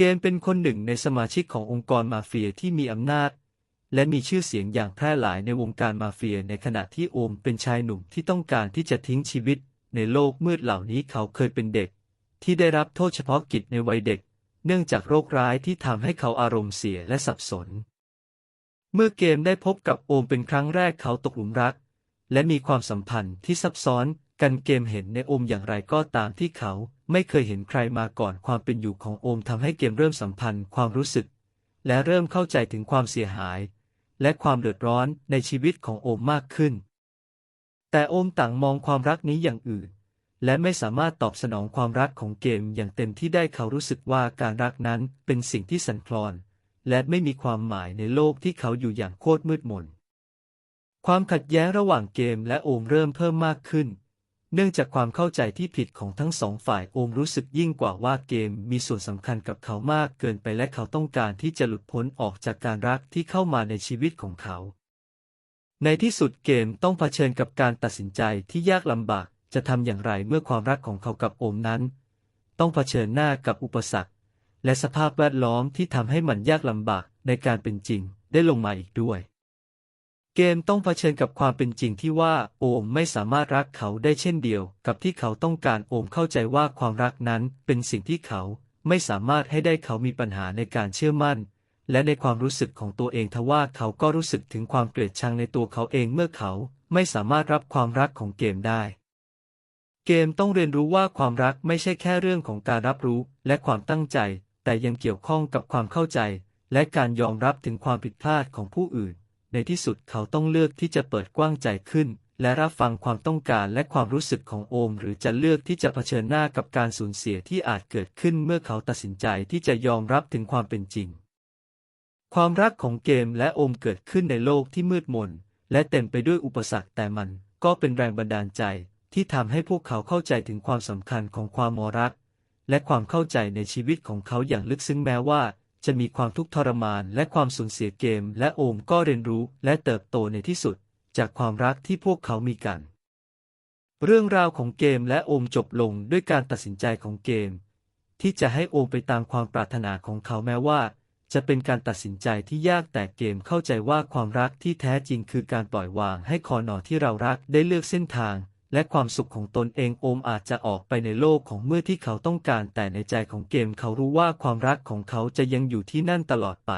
เกมเป็นคนหนึ่งในสมาชิกขององค์กรมาเฟียที่มีอำนาจ และมีชื่อเสียงอย่างแพร่หลายในวงการมาเฟียในขณะที่โอมเป็นชายหนุ่มที่ต้องการที่จะทิ้งชีวิต ในโลกมืดเหล่านี้เขาเคยเป็นเด็ก ที่ได้รับโทษเฉพาะกิจในวัยเด็ก เนื่องจากโรคร้ายที่ทำให้เขาอารมณ์เสียและสับสน เมื่อเกมได้พบกับโอมเป็นครั้งแรกเขาตกหลุมรัก และมีความสัมพันธ์ที่ซับซ้อน กันเกมเห็นในโอมอย่างไรก็ตามที่เขาไม่เคยเห็นใครมาก่อนความเป็นอยู่ของโอมทำให้เกมเริ่มสัมพันธ์ความรู้สึก และเริ่มเข้าใจถึงความเสียหาย และความเดือดร้อนในชีวิตของโอมมากขึ้น แต่โอมต่างมองความรักนี้อย่างอื่น และไม่สามารถตอบสนองความรักของเกมอย่างเต็มที่ได้เขารู้สึกว่าการรักนั้นเป็นสิ่งที่สั่นคลอน และไม่มีความหมายในโลกที่เขาอยู่อย่างโคตรมืดมนความขัดแย้งระหว่างเกมและโอมเริ่มเพิ่มมากขึ้น เนื่องจากความเข้าใจที่ผิดของทั้งสองฝ่ายโอมรู้สึกยิ่งกว่าว่าเกมมีส่วนสำคัญกับเขามากเกินไปและเขาต้องการที่จะหลุดพ้นออกจากการรักที่เข้ามาในชีวิตของเขา ในที่สุดเกมต้องเผชิญกับการตัดสินใจที่ยากลำบากจะทำอย่างไรเมื่อความรักของเขากับโอมนั้น ต้องเผชิญหน้ากับอุปสรรค และสภาพแวดล้อมที่ทำให้มันยากลำบากในการเป็นจริงได้ลงมาอีกด้วย เกมต้องเผชิญกับความเป็นจริงที่ว่าโอมไม่สามารถรักเขาได้เช่นเดียว กับที่เขาต้องการโอมเข้าใจว่าความรักนั้นเป็นสิ่งที่เขาไม่สามารถให้ได้เขามีปัญหาในการเชื่อมั่น และในความรู้สึกของตัวเองทว่าเขาก็รู้สึกถึงความเกลียดชังในตัวเขาเองเมื่อเขาไม่สามารถรับความรักของเกมได้ เกมต้องเรียนรู้ว่าความรักไม่ใช่แค่เรื่องของการรับรู้และความตั้งใจ แต่ยังเกี่ยวข้องกับความเข้าใจ และการยอมรับถึงความผิดพลาดของผู้อื่น ในที่สุดเขาต้องเลือกที่จะเปิดกว้างใจขึ้น และรับฟังความต้องการและความรู้สึกของโอม หรือจะเลือกที่จะเผชิญหน้ากับการสูญเสียที่อาจเกิดขึ้นเมื่อเขาตัดสินใจที่จะยอมรับถึงความเป็นจริง ความรักของเกมและโอมเกิดขึ้นในโลกที่มืดมน และเต็มไปด้วยอุปสรรคแต่มันก็เป็นแรงบันดาลใจที่ทำให้พวกเขาเข้าใจถึงความสำคัญของความมรัก และความเข้าใจในชีวิตของเขาอย่างลึกซึ้งแม้ว่า จะมีความทุกข์ทรมานและความสูญเสียเกม และโอมก็เรียนรู้และเติบโตในที่สุด จากความรักที่พวกเขามีกัน เรื่องราวของเกมและโอมจบลงด้วยการตัดสินใจของเกม ที่จะให้โอมไปตามความปรารถนาของเขาแม้ว่า จะเป็นการตัดสินใจที่ยากแต่เกมเข้าใจว่าความรักที่แท้จริงคือการปล่อยวางให้คอนอที่เรารักได้เลือกเส้นทาง และความสุขของตนเองโอมอาจจะออกไปในโลกของเมื่อที่เขาต้องการ แต่ในใจของเกมเขารู้ว่าความรักของเขาจะยังอยู่ที่นั่นตลอดไป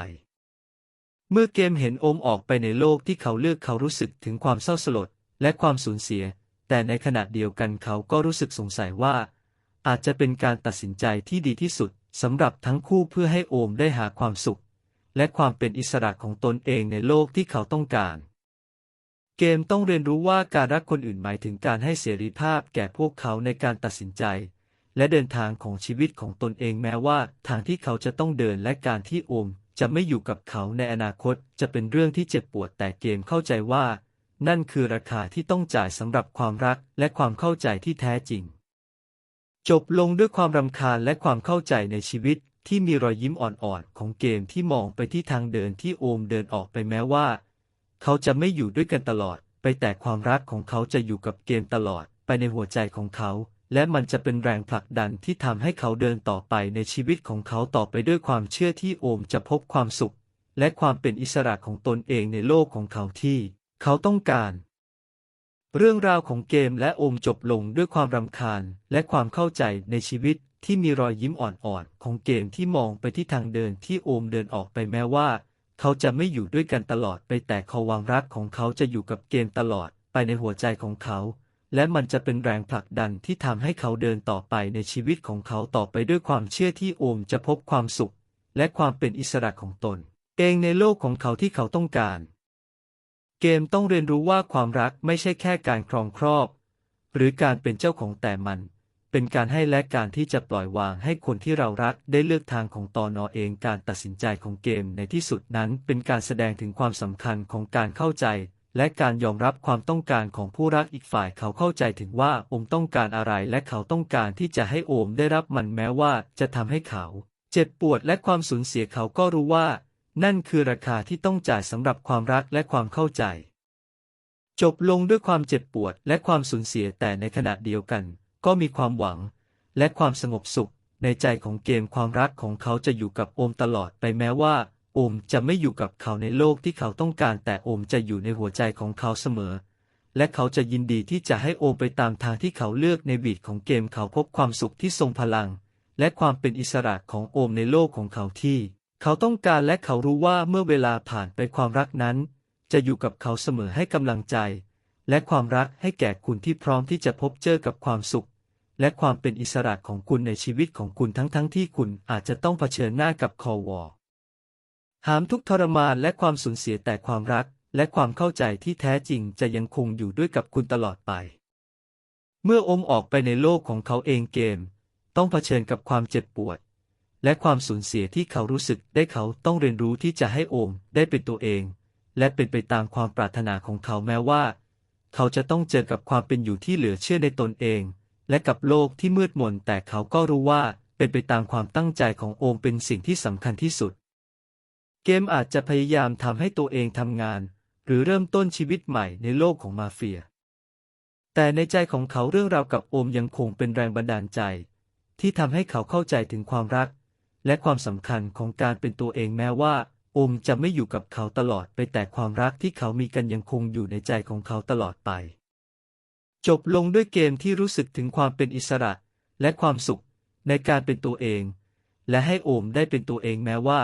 เมื่อเกมเห็นโอมออกไปในโลกที่เขาเลือกเขารู้สึกถึงความเศร้าสลดและความสูญเสีย แต่ในขณะเดียวกันเขาก็รู้สึกสงสัยว่า อาจจะเป็นการตัดสินใจที่ดีที่สุดสำหรับทั้งคู่เพื่อให้โอมได้หาความสุข และความเป็นอิสระของตนเองในโลกที่เขาต้องการ เกมต้องเรียนรู้ว่าการรักคนอื่นหมายถึงการให้เสรีภาพแก่พวกเขาในการตัดสินใจ และเดินทางของชีวิตของตนเองแม้ว่า ทางที่เขาจะต้องเดินและการที่โอมจะไม่อยู่กับเขาในอนาคต จะเป็นเรื่องที่เจ็บปวดแต่เกมเข้าใจว่า นั่นคือราคาที่ต้องจ่ายสำหรับความรักและความเข้าใจที่แท้จริง จบลงด้วยความรำคาญและความเข้าใจในชีวิตที่มีรอยยิ้มอ่อนๆของเกมที่มองไปที่ทางเดินที่โอมเดินออกไปแม้ว่า เขาจะไม่อยู่ด้วยกันตลอด ไปแต่ความรักของเขาจะอยู่กับเกมตลอด ไปในหัวใจของเขา และมันจะเป็นแรงผลักดันที่ทำให้เขาเดินต่อไปในชีวิตของเขาต่อไปด้วยความเชื่อที่โอมจะพบความสุข และความเป็นอิสระของตนเองในโลกของเขาที่ เขาต้องการ เรื่องราวของเกมและโอมจบลงด้วยความรำคาญและความเข้าใจในชีวิตที่มีรอยยิ้มอ่อนๆของเกมที่มองไปที่ทางเดินที่โอมเดินออกไปแม้ว่า เขาจะไม่อยู่ด้วยกันตลอดไปแต่ความรักของเขาจะอยู่กับเกมตลอดไปในหัวใจของเขา และมันจะเป็นแรงผลักดันที่ทำให้เขาเดินต่อไปในชีวิตของเขาต่อไปด้วยความเชื่อที่โอมจะพบความสุข และความเป็นอิสระของตน เองในโลกของเขาที่เขาต้องการ เกมต้องเรียนรู้ว่าความรักไม่ใช่แค่การครองครอบ หรือการเป็นเจ้าของแต่มัน เป็นการให้และการที่จะปล่อยวางให้คนที่เรารักได้เลือกทางของตอนอเองการตัดสินใจของเกมในที่สุดนั้นเป็นการแสดงถึงความสำคัญของการเข้าใจ และการยอมรับความต้องการของผู้รักอีกฝ่ายเขาเข้าใจถึงว่าโอมต้องการอะไรและเขาต้องการที่จะให้โอมได้รับมันแม้ว่าจะทำให้เขา เจ็บปวดและความสูญเสียเขาก็รู้ว่า นั่นคือราคาที่ต้องจ่ายสำหรับความรักและความเข้าใจ จบลงด้วยความเจ็บปวดและความสูญเสียแต่ในขณะเดียวกัน ก็มีความหวัง และความสงบสุข ในใจของเกมความรักของเขาจะอยู่กับโอมตลอดไปแม้ว่า โอมจะไม่อยู่กับเขาในโลกที่เขาต้องการ แต่โอมจะอยู่ในหัวใจของเขาเสมอ และเขาจะยินดีที่จะให้โอมไปตามทางที่เขาเลือกในบีดของเกมเขาพบความสุขที่ทรงพลัง และความเป็นอิสระของโอมในโลกของเขาที่ เขาต้องการและเขารู้ว่าเมื่อเวลาผ่านไปความรักนั้น จะอยู่กับเขาเสมอให้กำลังใจและความรักให้แก่คุณที่พร้อมที่จะพบเจอกับความสุข และความเป็นอิสระของคุณในชีวิตของคุณทั้งๆทที่คุณอาจจะต้องเผชิญหน้ากับคอวอหามทุกทรมานและความสูญเสียแต่ความรัก และความเข้าใจที่แท้จริงจะยังคงอยู่ด้วยกับคุณตลอดไป เมื่ออมออกไปในโลกของเขาเองเกม ต้องเผชิญกับความเจ็บปวด และความสูญเสียที่เขารู้สึกได้เขาต้องเรียนรู้ที่จะให้โอมได้เป็นตัวเอง และเป็นไปตามความปรารถนาของเขาแม้ว่า เขาจะต้องเจอกับความเป็นอยู่ที่เหลือเชื่อในตนเอง และกับโลกที่มืดมนแต่เขาก็รู้ว่าเป็นไปตามความตั้งใจของโอมเป็นสิ่งที่สำคัญที่สุด เกมอาจจะพยายามทำให้ตัวเองทำงาน หรือเริ่มต้นชีวิตใหม่ในโลกของมาเฟีย แต่ในใจของเขาเรื่องราวกับโอมยังคงเป็นแรงบันดาลใจ ที่ทำให้เขาเข้าใจถึงความรัก และความสำคัญของการเป็นตัวเองแม้ว่าโอมจะไม่อยู่กับเขาตลอดไปแต่ความรักที่เขามีกันยังคงอยู่ในใจของเขาตลอดไป จบลงด้วยเกมที่รู้สึกถึงความเป็นอิสระ และความสุขในการเป็นตัวเอง และให้โอมได้เป็นตัวเองแม้ว่า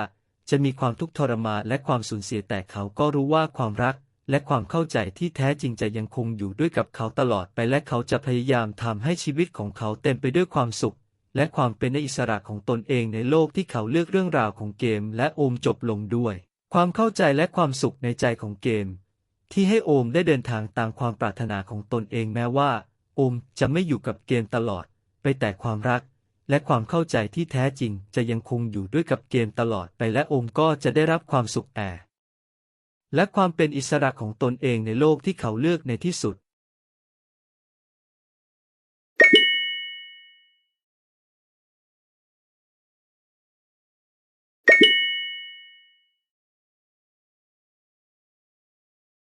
จะมีความทุกข์ทรมานและความสูญเสียแต่เขาก็รู้ว่าความรัก และความเข้าใจที่แท้จริงจะยังคงอยู่ด้วยกับเขาตลอดไปและเขาจะพยายามทำให้ชีวิตของเขาเต็มไปด้วยความสุข และความเป็นอิสระของตนเองในโลกที่เขาเลือกเรื่องราวของเกม และโอมจบลงด้วย ความเข้าใจและความสุขในใจของเกม ที่ให้โอมได้เดินทางตามความปรารถนาของตนเองแม้ว่า โอมจะไม่อยู่กับเกมตลอด ไปแต่ความรัก และความเข้าใจที่แท้จริงจะยังคงอยู่ด้วยกับเกมตลอดไปและโอมก็จะได้รับความสุขแอและความเป็นอิสระของตนเองในโลกที่เขาเลือกในที่สุด